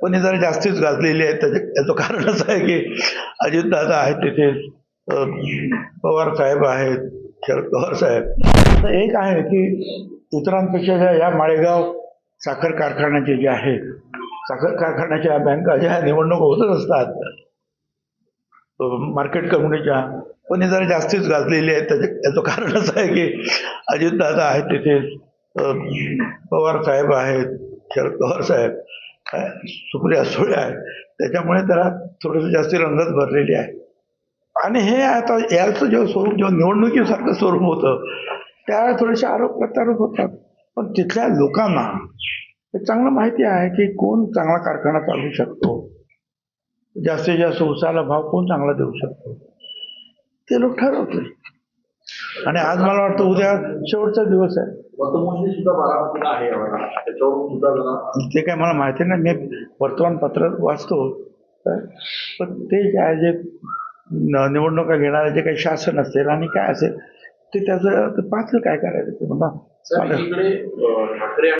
पण हे जरा जास्तीच गाजलेली आहेत त्याचे त्याचं कारण असं आहे की अजितदादा आहेत तिथे पवार साहेब आहेत शरद पवार साहेब. एक आहे की इतरांपेक्षा ज्या या माळेगाव साखर कारखान्याचे जे आहेत साखर कारखान्याच्या बँका ज्या निवडणूक होतच असतात मार्केट कमिटीच्या पण हे जरा जास्तीच गाजलेली आहेत त्याचे त्याचं कारण असं आहे की अजितदादा आहेत तिथे पवार साहेब आहेत शरद पवार साहेब. सुकल्या सोळ्या आहेत. त्याच्यामुळे त्याला थोडंसं जास्ती रंगत भरलेली आहे. आणि हे आता याचं जेव्हा स्वरूप जेव्हा निवडणुकीसारखं स्वरूप होतं त्यावेळेला थोडेसे आरोप प्रत्यारोप होतात. पण तिथल्या लोकांना हे चांगलं माहिती आहे की कोण चांगला कारखाना चालवू शकतो? जास्तीत जास्त उसाला भाव कोण चांगला देऊ शकतो? ते लोक ठरवतील. आणि आज मला वाटतं उद्या शेवटचा दिवस आहे. मतमोजणी सुद्धा बारामतीला आहे त्याच्यावरून सुद्धा जरा ते काय मला माहिती नाही. मी वर्तमानपत्र वाचतो. काय? पण ते जे आहे जे निवडणुका घेणारे जे काही शासन असेल आणि काय असेल ते त्याचं ते पाहतील काय करायचं? ते अं, ठाकरे